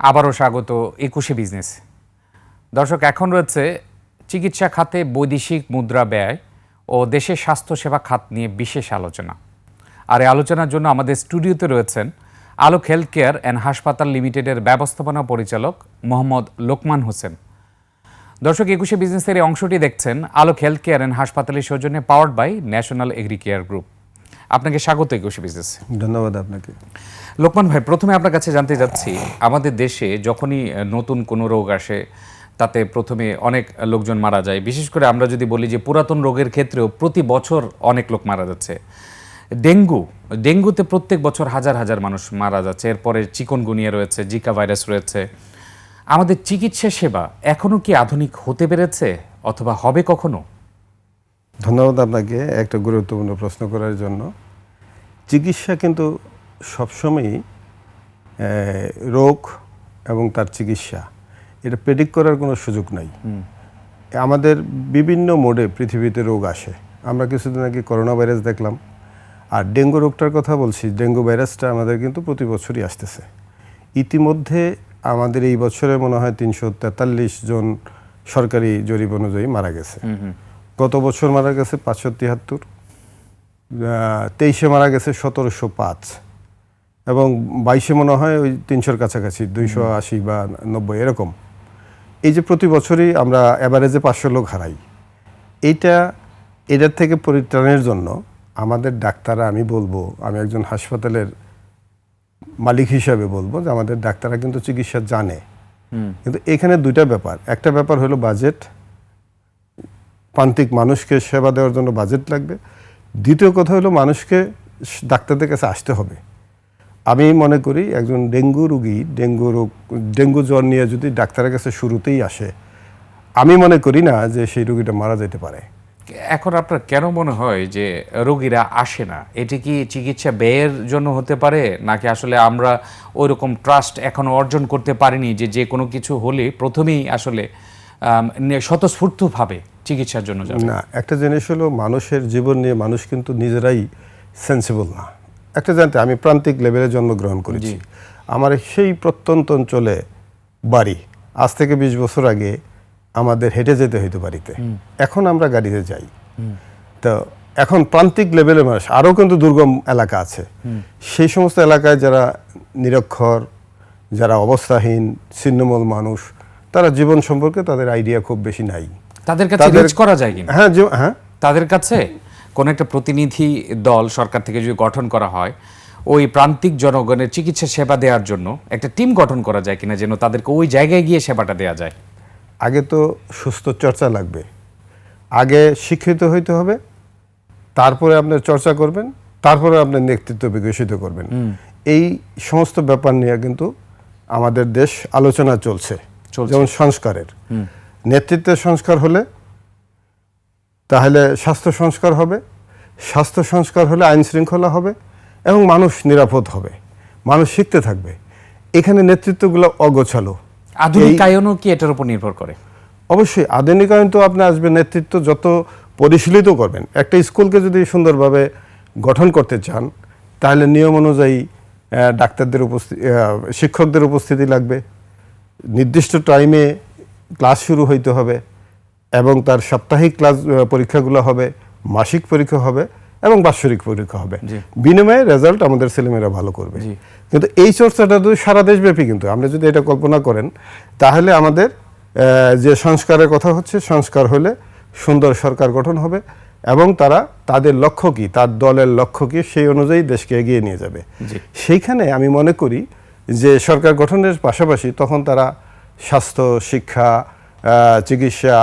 আবারও স্বাগত একুশে বিজনেস। দর্শক, এখন রয়েছে চিকিৎসা খাতে বৈদেশিক মুদ্রা ব্যয় ও দেশের স্বাস্থ্যসেবা খাত নিয়ে বিশেষ আলোচনা। আর এই আলোচনার জন্য আমাদের স্টুডিওতে রয়েছেন আলোক হেলথ কেয়ার অ্যান্ড হাসপাতাল লিমিটেডের ব্যবস্থাপনা পরিচালক মোহাম্মদ লোকমান হোসেন। দর্শক, একুশে বিজনেসের এই অংশটি দেখছেন আলোক হেলথ কেয়ার অ্যান্ড হাসপাতালের সৌজন্যে powered by National Agri Care Group. আপনাকে স্বাগত একুশে বিজনেস ধন্যবাদ আপনাকে। লোকমান ভাই প্রথমে আপনার কাছে জানতে যাচ্ছি আমাদের দেশে যখনই নতুন কোনো রোগ আসে তাতে প্রথমে অনেক লোকজন মারা যায়। বিশেষ করে আমরা যদি বলি যে পুরাতন রোগের ক্ষেত্রেও প্রতি বছর অনেক লোক মারা যাচ্ছে। ডেঙ্গু ডেঙ্গুতে প্রত্যেক বছর হাজার হাজার মানুষ মারা যাচ্ছে। এরপরে চিকনগুনিয়া রয়েছে জিকা ভাইরাস রয়েছে। আমাদের চিকিৎসা সেবা এখনও কি আধুনিক হতে পেরেছে অথবা হবে কখনো? ধন্যবাদ আপনাকে একটা গুরুত্বপূর্ণ প্রশ্ন করার জন্য। চিকিৎসা কিন্তু সবসময়ই রোগ এবং তার চিকিৎসা এটা প্রেডিক্ট করার কোনো সুযোগ নাই। আমাদের বিভিন্ন মোডে পৃথিবীতে রোগ আসে। আমরা কিছুদিন আগে করোনা ভাইরাস দেখলাম। আর ডেঙ্গু রোগটার কথা বলছি ডেঙ্গু ভাইরাসটা আমাদের কিন্তু প্রতি বছরই আসতেছে। ইতিমধ্যে আমাদের এই বছরে মনে হয় তিনশো তেতাল্লিশ জন সরকারি জরিপ অনুযায়ী মারা গেছে। গত বছর মারা গেছে পাঁচশো তিয়াত্তর তেইশে মারা গেছে সতেরোশো পাঁচ। এবং বাইশে মনে হয় ওই তিনশোর কাছাকাছি দুইশো আশি বা নব্বই এরকম। এই যে প্রতি বছরই আমরা অ্যাভারেজে পাঁচশো লোক হারাই। এইটা এটার থেকে পরিত্রাণের জন্য আমাদের ডাক্তাররা আমি বলব আমি একজন হাসপাতালের মালিক হিসাবে বলব যে আমাদের ডাক্তাররা কিন্তু চিকিৎসা জানে। কিন্তু এখানে দুইটা ব্যাপার। একটা ব্যাপার হলো বাজেট প্রান্তিক মানুষকে সেবা দেওয়ার জন্য বাজেট লাগবে। দ্বিতীয় কথা হলো মানুষকে ডাক্তারদের কাছে আসতে হবে। আমি মনে করি একজন ডেঙ্গু রুগী, ডেঙ্গু রোগ, ডেঙ্গু জ্বর নিয়ে যদি ডাক্তারের কাছে শুরুতেই আসে, আমি মনে করি না যে সেই রুগীটা মারা যেতে পারে। এখন আপনার কেন মনে হয় যে রোগীরা আসে না? এটি কি চিকিৎসা ব্যয়ের জন্য হতে পারে? নাকি আসলে আমরা ওই রকম ট্রাস্ট এখনও অর্জন করতে পারিনি যে যে কোনো কিছু হলে প্রথমেই আসলে স্বতঃস্ফূর্তভাবে চিকিৎসার জন্য যাবে। না একটা জিনিস হলো মানুষের জীবন নিয়ে মানুষ কিন্তু নিজেরাই সেন্সিবল না। একটা জানতে আমি প্রান্তিক লেভেলে জন্মগ্রহণ করেছি। আমার সেই প্রত্যন্ত অঞ্চলে বাড়ি আজ থেকে বিশ বছর আগে আমাদের হেঁটে যেতে হইতো বাড়িতে। এখন আমরা গাড়িতে যাই। তো এখন প্রান্তিক লেভেলের মানুষ আরও কিন্তু দুর্গম এলাকা আছে। সেই সমস্ত এলাকায় যারা নিরক্ষর যারা অবস্থাহীন ছিন্নমূল মানুষ তারা জীবন সম্পর্কে তাদের আইডিয়া খুব বেশি নাই। তাদের কাছে রিচ করা যায় কিনা? হ্যাঁ হ্যাঁ। তাদের কাছে কোন একটা প্রতিনিধি দল সরকার থেকে যদি গঠন করা হয় ওই প্রান্তিক জনগণের চিকিৎসা সেবা দেওয়ার জন্য একটা টিম গঠন করা যায় কিনা যেন তাদেরকে ওই জায়গায় গিয়ে সেবাটা দেওয়া যায়? আগে তো সুস্থ চর্চা লাগবে। আগে শিক্ষিত হইতে হবে তারপরে আপনার চর্চা করবেন তারপরে আপনার নেতৃত্ব বিকশিত করবেন। এই সমস্ত ব্যাপার নিয়ে কিন্তু আমাদের দেশ আলোচনা চলছে চলছে। যেমন সংস্কারের। নেতৃত্বের সংস্কার হলে তাহলে স্বাস্থ্য সংস্কার হবে স্বাস্থ্য সংস্কার হলে আইন শৃঙ্খলা হবে এবং মানুষ নিরাপদ হবে মানুষ শিখতে থাকবে। এখানে নেতৃত্বগুলো অগোছালো। আধুনিকায়নও কি এটার উপর নির্ভর করে? অবশ্যই আধুনিকায়ন তো আপনি আসবে নেতৃত্ব যত পরিশীলিত করবেন একটা স্কুলকে যদি সুন্দরভাবে গঠন করতে চান তাহলে নিয়ম অনুযায়ী ডাক্তারদের উপস্থিতি শিক্ষকদের উপস্থিতি লাগবে। নির্দিষ্ট টাইমে ক্লাস শুরু হইতে হবে এবং তার সাপ্তাহিক ক্লাস পরীক্ষাগুলো হবে মাসিক পরীক্ষা হবে এবং বাৎসরিক পরীক্ষা হবে। বিনিময়ে রেজাল্ট আমাদের ছেলেমেয়েরা ভালো করবে। কিন্তু এই চর্চাটা তো সারা দেশব্যাপী কিন্তু আপনি যদি এটা কল্পনা করেন তাহলে আমাদের যে সংস্কারের কথা হচ্ছে সংস্কার হলে সুন্দর সরকার গঠন হবে এবং তারা তাদের লক্ষ্য কি তার দলের লক্ষ্য কি সেই অনুযায়ী দেশকে এগিয়ে নিয়ে যাবে। সেইখানে আমি মনে করি যে সরকার গঠনের পাশাপাশি তখন তারা স্বাস্থ্য শিক্ষা চিকিৎসা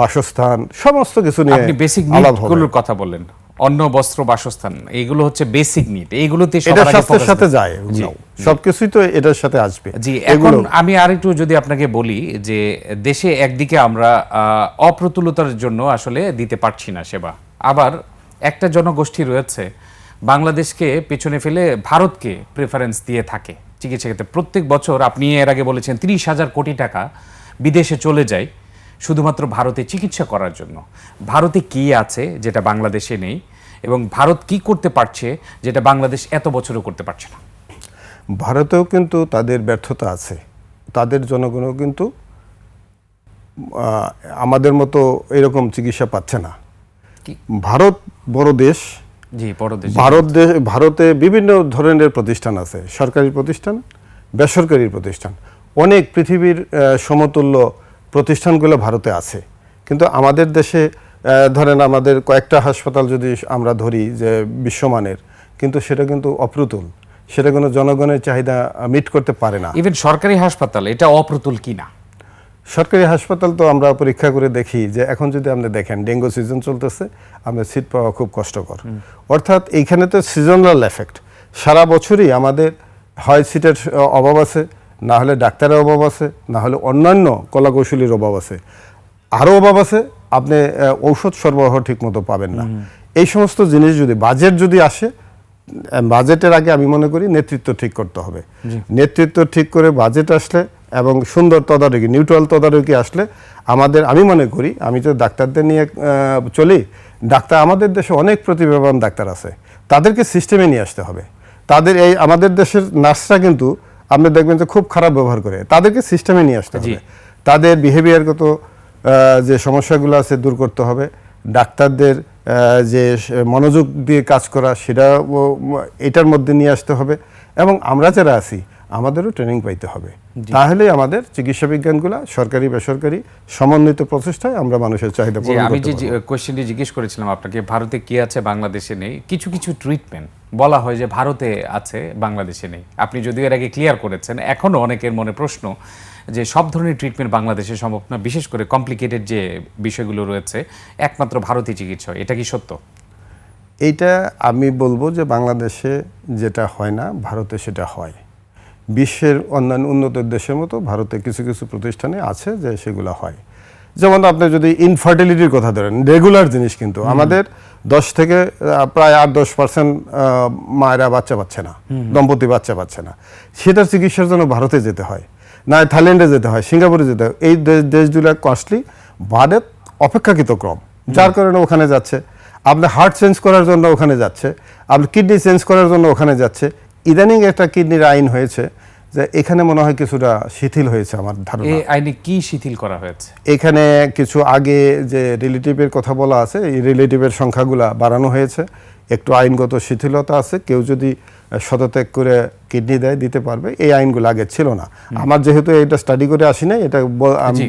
বাসস্থান সমস্ত কিছু নিয়ে আপনি বেসিক নিডগুলোর কথা বললেন। অন্ন বস্ত্র বাসস্থান এইগুলো হচ্ছে বেসিক নিড এইগুলোতে এটা স্বাস্থ্যের সাথে যায় সবকিছুই তো এটার সাথে আসবে। জি এখন এগুলো আমি আরেকটু যদি আপনাকে বলি যে দেশে একদিকে আমরা অপ্রতুলতার জন্য আসলে দিতে পারছি না সেবা। আবার একটা জনগোষ্ঠী রয়েছে বাংলাদেশকে পেছনে ফেলে ভারতকে প্রেফারেন্স দিয়ে থাকে। চিকিৎসা ক্ষেত্রে। প্রত্যেক বছর আপনি এর আগে বলেছেন তিরিশ হাজার কোটি টাকা বিদেশে চলে যায় শুধুমাত্র ভারতে চিকিৎসা করার জন্য। ভারতে কি আছে যেটা বাংলাদেশে নেই? এবং ভারত কি করতে পারছে যেটা বাংলাদেশ এত বছরও করতে পারছে না? ভারতেও কিন্তু তাদের ব্যর্থতা আছে। তাদের জনগণও কিন্তু আমাদের মতো এরকম চিকিৎসা পাচ্ছে না। ভারত বড় দেশ ভারত ভারতে বিভিন্ন ধরনের প্রতিষ্ঠান আছে। সরকারি প্রতিষ্ঠান বেসরকারি প্রতিষ্ঠান। অনেক পৃথিবীর সমতুল্য প্রতিষ্ঠানগুলো ভারতে আছে। কিন্তু আমাদের দেশে ধরেন আমাদের কয়েকটা হাসপাতাল যদি আমরা ধরি যে বিশ্বমানের কিন্তু সেটা কিন্তু অপ্রতুল। সেটা কোনো জনগণের চাহিদা মিট করতে পারে না। ইভেন সরকারি হাসপাতাল এটা অপ্রতুল কিনা? সরকারি হাসপাতাল তো আমরা পরীক্ষা করে দেখি যে এখন যদি আপনি দেখেন ডেঙ্গু সিজন চলতেছে আমরা সিট পাওয়া খুব কষ্টকর। অর্থাৎ এইখানে তো সিজনাল এফেক্ট সারা বছরই আমাদের হয় সিটের অভাব আছে না হলে ডাক্তারের অভাব আছে না হলে অন্যান্য কলাকৌশলীর অভাব আছে। আরও অভাব আছে আপনি ঔষধ সরবরাহ ঠিক মতো পাবেন না। এই সমস্ত জিনিস যদি বাজেট যদি আসে বাজেটের আগে আমি মনে করি নেতৃত্ব ঠিক করতে হবে। নেতৃত্ব ঠিক করে বাজেট আসলে এবং সুন্দর তদারকি নিউট্রাল তদারকি আসলে আমাদের আমি মনে করি আমি তো ডাক্তারদের নিয়ে চলি ডাক্তার আমাদের দেশে অনেক প্রতিভাবান ডাক্তার আছে। তাদেরকে সিস্টেমে নিয়ে আসতে হবে। তাদের এই আমাদের দেশের নার্সরা কিন্তু আপনি দেখবেন যে খুব খারাপ ব্যবহার করে। তাদেরকে সিস্টেমে নিয়ে আসতে হবে। তাদের বিহেভিয়ারগত যে সমস্যাগুলো আছে দূর করতে হবে। ডাক্তারদের যে মনোযোগ দিয়ে কাজ করা সেটা এটার মধ্যে নিয়ে আসতে হবে। এবং আমরা যারা আছি আমাদেরও ট্রেনিং পাইতে হবে। তাহলে আমাদের চিকিৎসা বিজ্ঞানগুলো সরকারি বেসরকারি সমন্বিত প্রচেষ্টায় আমরা মানুষের চাহিদা পূরণ আমি যে পারব। কোয়েশ্চেনটি জিজ্ঞেস করেছিলাম আপনাকে ভারতে কি আছে বাংলাদেশে নেই? কিছু কিছু ট্রিটমেন্ট বলা হয় যে ভারতে আছে বাংলাদেশে নেই। আপনি যদিও এর আগে ক্লিয়ার করেছেন এখনও অনেকের মনে প্রশ্ন যে সব ধরনের ট্রিটমেন্ট বাংলাদেশে সম্ভব না বিশেষ করে কমপ্লিকেটেড যে বিষয়গুলো রয়েছে একমাত্র ভারতীয় চিকিৎসা এটা কি সত্য? এইটা আমি বলব যে বাংলাদেশে যেটা হয় না ভারতে সেটা হয়। বিশ্বের অন্যান্য উন্নত দেশের মতো ভারতে কিছু কিছু প্রতিষ্ঠানে আছে যে সেগুলো হয়। যেমন আপনি যদি ইনফার্টিলিটির কথা ধরেন রেগুলার জিনিস কিন্তু আমাদের দশ থেকে প্রায় আট দশ পার্সেন্ট মায়েরা বাচ্চা পাচ্ছে না দম্পতি বাচ্চা পাচ্ছে না। সেটার চিকিৎসার জন্য ভারতে যেতে হয় না থাইল্যান্ডে যেতে হয় সিঙ্গাপুরে যেতে হয়। এই দেশ দেশগুলো কস্টলি ভারত অপেক্ষাকৃত ক্রম যার কারণে ওখানে যাচ্ছে। আপনি হার্ট চেঞ্জ করার জন্য ওখানে যাচ্ছে আপনি কিডনি চেঞ্জ করার জন্য ওখানে যাচ্ছে। ইদানিং একটা কিডনির আইন হয়েছে যে এখানে মনে হয় কিছুটা শিথিল হয়েছে আমার ধারণা। এই আইনে কি শিথিল করা হয়েছে? এখানে কিছু আগে যে রিলেটিভের কথা বলা আছে এই রিলেটিভের সংখ্যাগুলা বাড়ানো হয়েছে। একটু আইনগত শিথিলতা আছে। কেউ যদি শতত্যাগ করে কিডনি দেয় দিতে পারবে। এই আইনগুলো আগে ছিল না। আমার যেহেতু এটা স্টাডি করে আসি নাই এটা।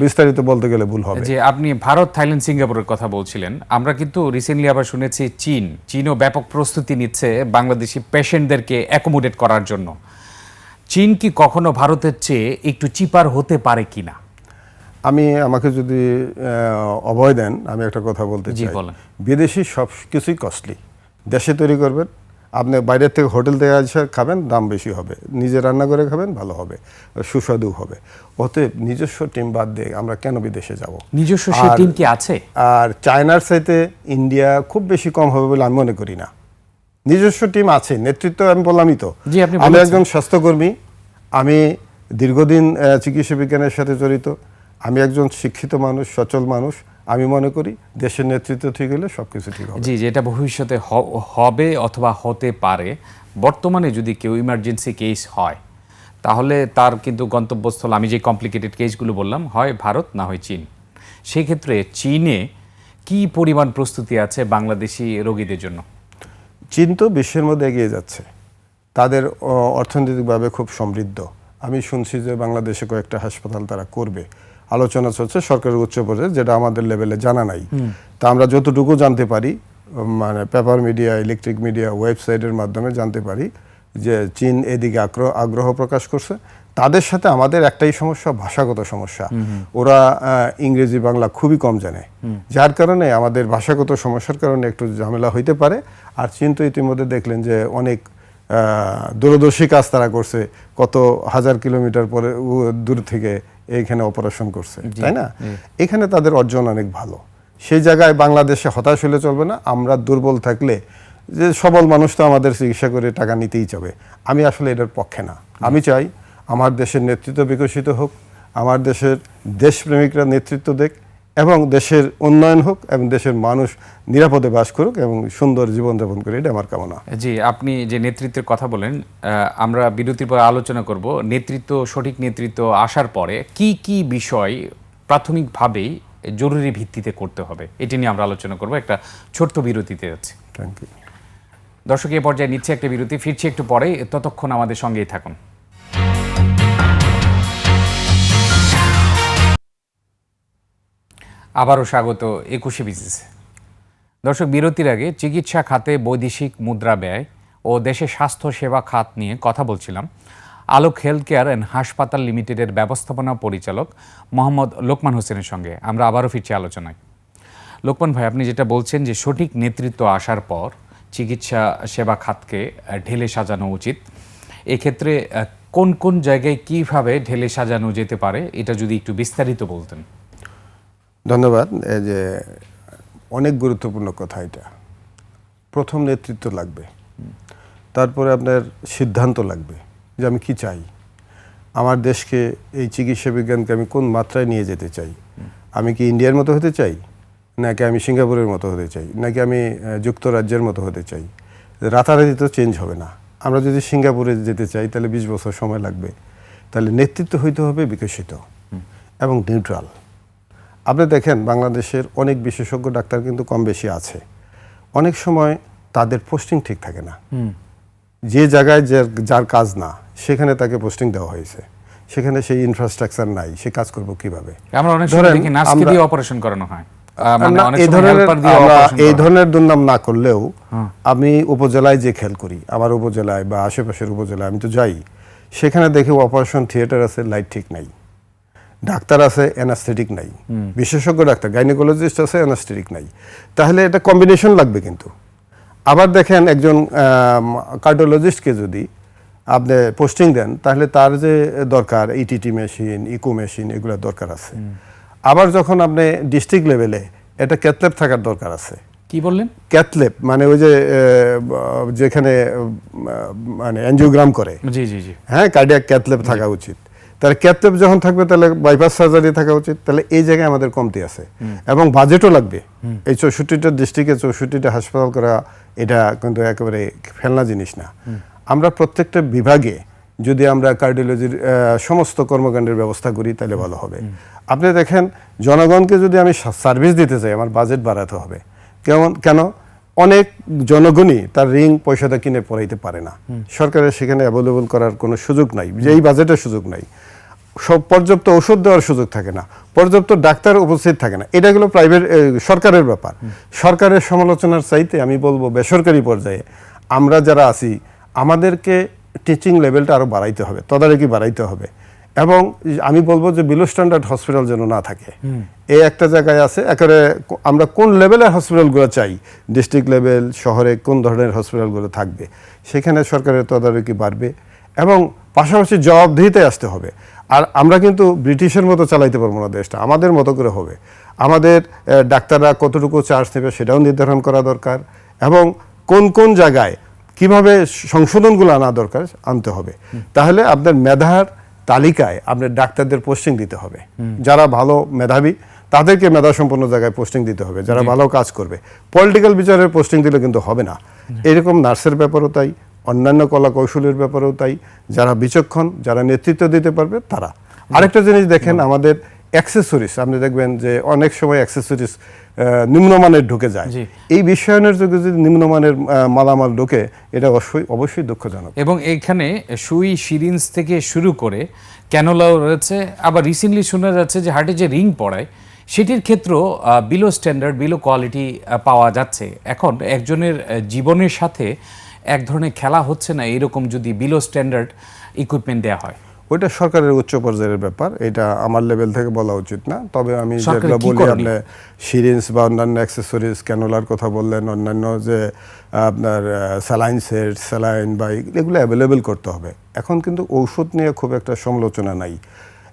বিস্তারিত বলতে গেলে ভুল হবে। যে আপনি ভারত থাইল্যান্ড সিঙ্গাপুরের কথা বলছিলেন আমরা কিন্তু রিসেন্টলি আবার শুনেছি চীন। চীনও ব্যাপক প্রস্তুতি নিচ্ছে বাংলাদেশি পেশেন্টদেরকে অ্যাকোমোডেট করার জন্য। চীন কি কখনো ভারতের চেয়ে একটু চিপার হতে পারে কিনা আমি আমাকে যদি অভয় দেন আমি একটা কথা বলতে চাই। বিদেশি সব কিছুই কস্টলি দেশে তৈরি করবেন আপনি বাইরের থেকে হোটেল থেকে এসে খাবেন দাম বেশি হবে। নিজে রান্না করে খাবেন ভালো হবে। সুস্বাদু হবে। অতএব নিজস্ব টিম বাদ দিয়ে আমরা কেন বিদেশে যাব? নিজস্ব টিম কি আছে? আর চায়নার চাইতে ইন্ডিয়া খুব বেশি কম হবে বলে আমি মনে করি না। নিজস্ব টিম আছে নেতৃত্ব আমি বললামই তো। আমি একজন স্বাস্থ্যকর্মী আমি দীর্ঘদিন চিকিৎসা বিজ্ঞানের সাথে জড়িত। আমি একজন শিক্ষিত মানুষ সচল মানুষ। আমি মনে করি দেশের নেতৃত্ব ঠিক হলে সব কিছু ঠিক হবে। জি যেটা ভবিষ্যতে হবে অথবা হতে পারে বর্তমানে যদি কেউ ইমার্জেন্সি কেস হয় তাহলে তার কিন্তু গন্তব্যস্থল আমি যে কমপ্লিকেটেড কেসগুলো বললাম হয় ভারত না হয় চীন। সেক্ষেত্রে চীনে কি পরিমাণ প্রস্তুতি আছে বাংলাদেশি রোগীদের জন্য? চীন তো বিশ্বের মধ্যে এগিয়ে যাচ্ছে। তাদের অর্থনৈতিকভাবে খুব সমৃদ্ধ। আমি শুনছি যে বাংলাদেশে কয়েকটা হাসপাতাল তারা করবে। আলোচনা চলছে সরকারের উচ্চ পর্যায়ে যেটা আমাদের লেভেলে জানা নাই। তা আমরা যতটুকু জানতে পারি মানে পেপার মিডিয়া ইলেকট্রিক মিডিয়া ওয়েবসাইটের মাধ্যমে জানতে পারি যে চীন এদিকে আগ্রহ আগ্রহ প্রকাশ করছে। তাদের সাথে আমাদের একটাই সমস্যা ভাষাগত সমস্যা। ওরা ইংরেজি বাংলা খুবই কম জানে। যার কারণে আমাদের ভাষাগত সমস্যার কারণে একটু ঝামেলা হইতে পারে। আর চীন তো ইতিমধ্যে দেখলেন যে অনেক দূরদর্শী কাজ তারা করছে। কত হাজার কিলোমিটার পরে দূর থেকে এইখানে অপারেশন করছে তাই না? এখানে তাদের অর্জন অনেক ভালো। সেই জায়গায় বাংলাদেশে হতাশ হলে চলবে না আমরা দুর্বল থাকলে যে সবল মানুষ তো আমাদের চিকিৎসা করে টাকা নিতেই যাবে আমি আসলে এটার পক্ষে না। আমি চাই আমার দেশের নেতৃত্ব বিকশিত হোক আমার দেশের দেশপ্রেমিকরা নেতৃত্ব দেখ এবং দেশের উন্নয়ন হোক এবং দেশের মানুষ নিরাপদে বাস করুক এবং সুন্দর জীবনযাপন করে এটা আমার কামনা। জি আপনি যে নেতৃত্বের কথা বলেন আমরা বিরতির পর আলোচনা করব। নেতৃত্ব সঠিক নেতৃত্ব আসার পরে কি কি বিষয় প্রাথমিকভাবেই জরুরি ভিত্তিতে করতে হবে এটি নিয়ে আমরা আলোচনা করব। একটা ছোট্ট বিরতিতে যাচ্ছি থ্যাংক ইউ দর্শক এই পর্যায়ে নিচ্ছে একটা বিরতি ফিরছি একটু পরে ততক্ষণ আমাদের সঙ্গেই থাকুন। আবারও স্বাগত একুশে বিজনেস দর্শক, বিরতির আগে চিকিৎসা খাতে বৈদেশিক মুদ্রা ব্যয় ও দেশে স্বাস্থ্য সেবা খাত নিয়ে কথা বলছিলাম। আলোক হেলথ কেয়ার অ্যান্ড হাসপাতাল লিমিটেডের ব্যবস্থাপনা পরিচালক মোহাম্মদ লোকমান হোসেনের সঙ্গে আমরা আবারও ফিরছি আলোচনায়। লোকমান ভাই, আপনি যেটা বলছেন যে সঠিক নেতৃত্ব আসার পর চিকিৎসা সেবা খাতকে ঢেলে সাজানো উচিত। এক্ষেত্রে কোন কোন জায়গায় কীভাবে ঢেলে সাজানো যেতে পারে, এটা যদি একটু বিস্তারিত বলতেন। ধন্যবাদ। এই যে অনেক গুরুত্বপূর্ণ কথা এটা। প্রথম নেতৃত্ব লাগবে। তারপরে আপনার সিদ্ধান্ত লাগবে যে আমি কি চাই। আমার দেশকে, এই চিকিৎসা বিজ্ঞানকে আমি কোন মাত্রায় নিয়ে যেতে চাই? আমি কি ইন্ডিয়ার মতো হতে চাই? নাকি আমি সিঙ্গাপুরের মতো হতে চাই? নাকি আমি যুক্তরাজ্যের মতো হতে চাই? রাতারাতি তো চেঞ্জ হবে না। আমরা যদি সিঙ্গাপুরে যেতে চাই, তাহলে বিশ বছর সময় লাগবে। তাহলে নেতৃত্ব হইতে হবে বিকশিত। এবং নিউট্রাল আপনি দেখেন বাংলাদেশের অনেক বিশেষজ্ঞ ডাক্তার কিন্তু কম বেশি আছে। অনেক সময় তাদের পোস্টিং ঠিক থাকে না। যে জায়গায় যার যার কাজ না সেখানে তাকে পোস্টিং দেওয়া হয়েছে। সেখানে সেই ইনফ্রাস্ট্রাকচার নাই সে কাজ করব কীভাবে? আমরা অনেক সময় দেখি নার্সকে দিয়ে অপারেশন করানো হয়। মানে এই ধরনের এই ধরনের দুর্নাম না করলেও আমি উপজেলায় যে খেয়াল করি আমার উপজেলায় বা আশেপাশের উপজেলায় আমি তো যাই সেখানে দেখি অপারেশন থিয়েটার আছে লাইট ঠিক নাই। ডাক্তার আছে অ্যানাস্থেটিক নাই। বিশেষজ্ঞ ডাক্তার গাইনোকোলজিস্ট আছে অ্যানাস্থেটিক নাই। তাহলে এটা কম্বিনেশন লাগবে কিন্তু। আবার দেখেন একজন কার্ডিওলজিস্টকে যদি আপনি পোস্টিং দেন তাহলে তার যে দরকার ইটিটি মেশিন ইকো মেশিন এগুলো দরকার আছে। আবার যখন আপনি ডিস্ট্রিক্ট লেভেলে এটা ক্যাথলেপ থাকার দরকার আছে। কি বললেন? ক্যাথলেপ মানে ওই যে যেখানে মানে অ্যাঞ্জিওগ্রাম করে। জি জি জি। হ্যাঁ কার্ডিয়াক ক্যাথলেপ থাকা উচিত। তাহলে ক্যাথল্যাব যখন থাকবে তাহলে বাইপাস সার্জারি থাকা উচিত। তাহলে এই জায়গায় আমাদের কমতি আছে। এবং বাজেটও লাগবে। এই চৌষট্টিটা ডিস্ট্রিক্টে চৌষট্টিটা হাসপাতাল করা এটা কিন্তু একেবারে ফেলনা জিনিস না। আমরা প্রত্যেকটা বিভাগে যদি আমরা কার্ডিওলজির সমস্ত কর্মকাণ্ডের ব্যবস্থা করি তাহলে ভালো হবে। আপনি দেখেন জনগণকে যদি আমি সার্ভিস দিতে চাই আমার বাজেট বাড়াতে হবে। কেমন কেন? অনেক জনগণই তার রিং পয়সাটা কিনে পড়াইতে পারে না। সরকারের সেখানে অ্যাভেলেবল করার কোনো সুযোগ নাই। যে এই বাজেটের সুযোগ নাই। সব পর্যাপ্ত ওষুধ দেওয়ার সুযোগ থাকে না পর্যাপ্ত ডাক্তার উপস্থিত থাকে না। এটা হলো প্রাইভেট সরকারের ব্যাপার। সরকারের সমালোচনার চাইতে আমি বলব বেসরকারি পর্যায়ে আমরা যারা আছি আমাদেরকে টিচিং লেভেলটা আরও বাড়াইতে হবে তদারকি বাড়াইতে হবে। এবং আমি বলব যে বিলো স্ট্যান্ডার্ড হসপিটাল যেন না থাকে। এই একটা জায়গায় আছে একেবারে আমরা কোন লেভেলের হসপিটালগুলো চাই ডিস্ট্রিক্ট লেভেল শহরে কোন ধরনের হসপিটালগুলো থাকবে। সেখানে সরকারের তদারকি বাড়বে এবং পাশাপাশি জবাবদিহিতে আসতে হবে। আর আমরা কিন্তু ব্রিটিশের মতো চালাইতে পারব না দেশটা আমাদের মতো করে হবে। আমাদের ডাক্তাররা কতটুকু চার্জ নেবে সেটাও নির্ধারণ করা দরকার এবং কোন কোন জায়গায় কীভাবে সংশোধনগুলো আনা দরকার আনতে হবে। তাহলে আপনার মেধার তালিকায় আপনার ডাক্তারদের পোস্টিং দিতে হবে। যারা ভালো মেধাবী তাদেরকে মেধা সম্পন্ন জায়গায় পোস্টিং দিতে হবে। যারা ভালো কাজ করবে পলিটিক্যাল বিচারের পোস্টিং দিলে কিন্তু হবে না। এরকম নার্সের ব্যাপারও তাই। অন্যান্য কলা কৌশলের ব্যাপারেও তাই। যারা বিচক্ষণ যারা নেতৃত্ব দিতে পারবে তারা। আরেকটা জিনিস দেখেন আমাদের অ্যাক্সেসরিজ আপনি দেখবেন যে অনেক সময় অ্যাক্সেসরিজ নিম্নমানের ঢুকে যায়। এই বিশ্বায়নের যুগে যদি নিম্নমানের মালামাল ঢোকে এটা অবশ্যই অবশ্যই দুঃখজনক। এবং এখানে সুই সিরিঞ্জ থেকে শুরু করে ক্যানোলাও রয়েছে আবার রিসেন্টলি শোনা যাচ্ছে যে হার্টে যে রিং পড়ায় সেটির ক্ষেত্রেও বিলো স্ট্যান্ডার্ড বিলো কোয়ালিটি পাওয়া যাচ্ছে। এখন একজনের জীবনের সাথে এক ধরনের খেলা হচ্ছে না এরকম যদি বিলো স্ট্যান্ডার্ড ইকুইপমেন্ট দেওয়া হয়। ওইটা সরকারের উচ্চ পর্যায়ের ব্যাপার এটা আমার লেভেল থেকে বলা উচিত না। তবে আমি যেগুলো বলি আপনি সিরিঞ্জ বা অন্যান্য অ্যাক্সেসরিজ ক্যানোলার কথা বললেন অন্যান্য যে আপনার স্যালাইন সেট স্যালাইন বা এগুলো অ্যাভেলেবেল করতে হবে। এখন কিন্তু ঔষধ নিয়ে খুব একটা সমালোচনা নাই।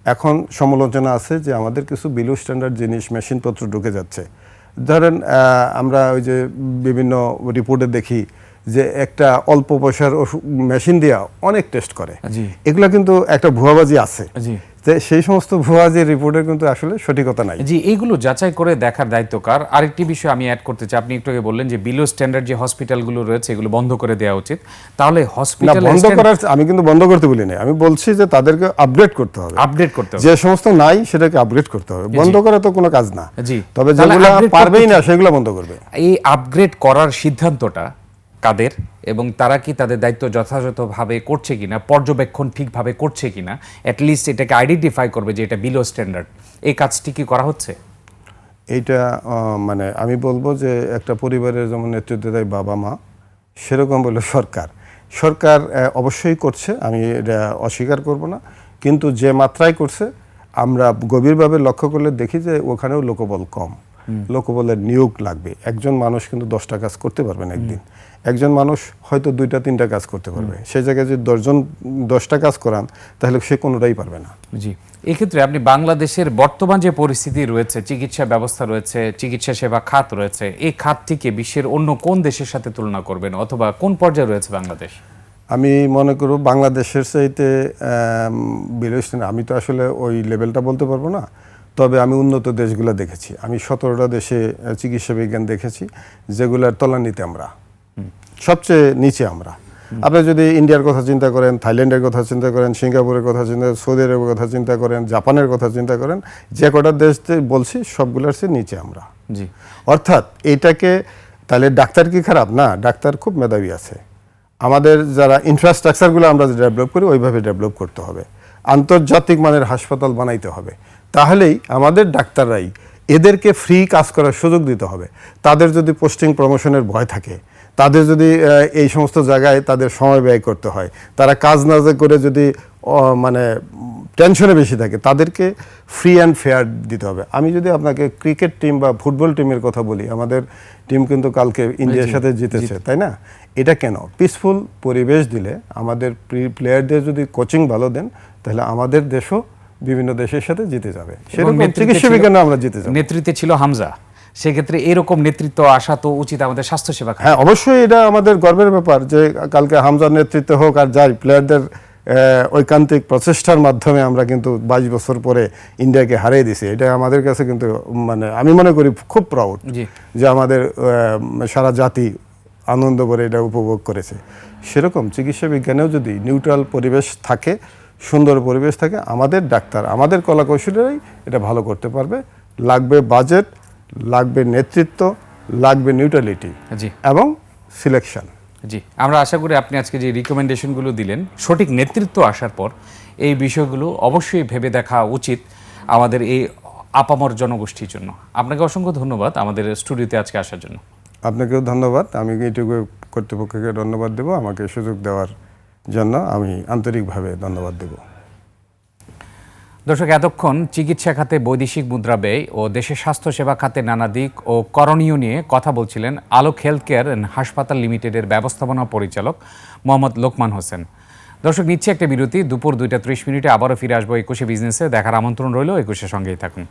এখন সমালোচনা আছে যে আমাদের কিছু বিলু স্ট্যান্ডার্ড জিনিস মেশিনপত্র ঢুকে যাচ্ছে। ধরেন আমরা ওই যে বিভিন্ন রিপোর্টে দেখি যে একটা অল্প পয়সার মেশিন দিয়া অনেক টেস্ট করে। এগুলা কিন্তু একটা ভুয়াবাজি আছে। সেই সমস্ত ভুয়াবাজি রিপোর্টের কিন্তু আসলে সঠিকতা নাই। জি এইগুলো যাচাই করে দেখার দায়িত্ব কার? আরেকটি বিষয় আমি অ্যাড করতে চাই। আপনি একটু আগে বললেন যে বিলো স্ট্যান্ডার্ড যে হসপিটালগুলো রয়েছে এগুলো বন্ধ করে দেওয়া উচিত। তাহলে হসপিটাল বন্ধ করার আমি কিন্তু বন্ধ করতে বলি না আমি বলছি যে তাদেরকে আপগ্রেড করতে হবে। আপডেট করতে হবে। যে সমস্ত নাই সেটাকে আপগ্রেড করতে হবে। বন্ধ করা তো কোনো কাজ না। জি। তবে যেগুলো পারবেই না সেগুলো বন্ধ করবে। এই আপগ্রেড করার সিদ্ধান্তটা কাদের এবং তারা কি তাদের দায়িত্ব যথাযথভাবে করছে কিনা, পর্যবেক্ষণ ঠিকভাবে করছে কি কিনা অ্যাটলিস্ট এটাকে আইডেন্টিফাই করবে যে এটা বিলো স্ট্যান্ডার্ড এই কাজটি কি করা হচ্ছে? এইটা মানে আমি বলব যে একটা পরিবারের যেমন নেতৃত্ব দেয় বাবা মা, সেরকম বলে সরকার। সরকার অবশ্যই করছে, আমি এটা অস্বীকার করব না, কিন্তু যে মাত্রায় করছে, আমরা গভীরভাবে লক্ষ্য করলে দেখি যে ওখানেও লোকবল কম। লোকবলের নিয়োগ লাগবে। একজন মানুষ কিন্তু দশটা কাজ করতে পারবেন একদিন। একজন মানুষ হয়তো দুইটা তিনটা কাজ করতে পারবে। সেই জায়গায় যদি দশজন দশটা কাজ করান তাহলে সে কোনোটাই পারবে না। জি। এক্ষেত্রে আপনি বাংলাদেশের বর্তমান যে পরিস্থিতি রয়েছে চিকিৎসা ব্যবস্থা রয়েছে চিকিৎসা সেবা খাত রয়েছে এই খাতটিকে বিশ্বের অন্য কোন দেশের সাথে তুলনা করবেন অথবা কোন পর্যায়ে রয়েছে বাংলাদেশ? আমি মনে করব বাংলাদেশের চাইতে বিলেশন আমি তো আসলে ওই লেভেলটা বলতে পারব না। তবে আমি উন্নত দেশগুলো দেখেছি। আমি সতেরোটা দেশে চিকিৎসা বিজ্ঞান দেখেছি যেগুলোর তলানিতে আমরা। সবচেয়ে নিচে আমরা। আপনি যদি ইন্ডিয়ার কথা চিন্তা করেন থাইল্যান্ডের কথা চিন্তা করেন সিঙ্গাপুরের কথা চিন্তা সৌদি আরবের কথা চিন্তা করেন জাপানের কথা চিন্তা করেন যে কটা দেশ বলছি সবগুলোর চেয়ে নিচে আমরা। জি। অর্থাৎ এটাকে তাহলে ডাক্তার কি খারাপ? না ডাক্তার খুব মেধাবী আছে। আমাদের যারা ইনফ্রাস্ট্রাকচারগুলো আমরা ডেভেলপ করি ওইভাবে ডেভেলপ করতে হবে। আন্তর্জাতিক মানের হাসপাতাল বানাইতে হবে। তাহলেই আমাদের ডাক্তাররাই এদেরকে ফ্রি কাজ করার সুযোগ দিতে হবে। তাদের যদি পোস্টিং প্রমোশনের ভয় থাকে তাদের যদি এই সমস্ত জায়গায় তাদের সময় ব্যয় করতে হয় তারা কাজ না করে যদি মানে টেনশনে বেশি থাকে তাদেরকে ফ্রি অ্যান্ড ফেয়ার দিতে হবে। আমি যদি আপনাকে ক্রিকেট টিম বা ফুটবল টিমের কথা বলি আমাদের টিম কিন্তু কালকে ইন্ডিয়ার সাথে জিতেছে তাই না? এটা কেন? পিসফুল পরিবেশ দিলে আমাদের প্লেয়ারদের যদি কোচিং ভালো দেন তাহলে আমাদের দেশও বিভিন্ন দেশের সাথে জিতে যাবে। সেরকম চিকিৎসা বিজ্ঞানে আমরা জিতে যাব। নেতৃত্বে ছিল হামজা। সেক্ষেত্রে এরকম নেতৃত্ব আসা তো উচিত আমাদের স্বাস্থ্যসেবা। হ্যাঁ অবশ্যই এটা আমাদের গর্বের ব্যাপার যে কালকে হামজার নেতৃত্বে হোক আর যাই প্লেয়ারদের ঐকান্তিক প্রচেষ্টার মাধ্যমে আমরা কিন্তু বাইশ বছর পরে ইন্ডিয়াকে হারিয়ে দিছি এটা আমাদের কাছে কিন্তু মানে আমি মনে করি খুব প্রাউড যে আমাদের সারা জাতি আনন্দ করে এটা উপভোগ করেছে। সেরকম চিকিৎসা বিজ্ঞানেও যদি নিউট্রাল পরিবেশ থাকে সুন্দর পরিবেশ থাকে। আমাদের ডাক্তার আমাদের কলাকৌশলীরাই এটা ভালো করতে পারবে। লাগবে বাজেট লাগবে নেতৃত্ব লাগবে নিউট্রালিটি জি। এবং সিলেকশন জি আমরা আশা করি আপনি আজকে যে রিকমেন্ডেশনগুলো দিলেন সঠিক নেতৃত্ব আসার পর এই বিষয়গুলো অবশ্যই ভেবে দেখা উচিত আমাদের এই আপামর জনগোষ্ঠীর জন্য। আপনাকে অসংখ্য ধন্যবাদ আমাদের স্টুডিওতে আজকে আসার জন্য। আপনাকেও ধন্যবাদ। আমি এইটুকু কর্তৃপক্ষকে ধন্যবাদ দেবো। আমাকে সুযোগ দেওয়ার জন্য আমি আন্তরিকভাবে ধন্যবাদ দেব। দর্শক, এতক্ষণ চিকিৎসা খাতে বৈদেশিক মুদ্রা ব্যয় ও দেশের স্বাস্থ্যসেবা খাতে নানা দিক ও করণীয় নিয়ে কথা বলছিলেন আলোক হেলথ কেয়ার অ্যান্ড হাসপাতাল লিমিটেডের ব্যবস্থাপনা পরিচালক মোহাম্মদ লোকমান হোসেন। দর্শক, নিচ্ছে একটা বিরতি। দুপুর দুইটা ত্রিশ মিনিটে আবারও ফিরে আসব একুশে বিজনেসে। দেখার আমন্ত্রণ রইল একুশের সঙ্গেই থাকুন।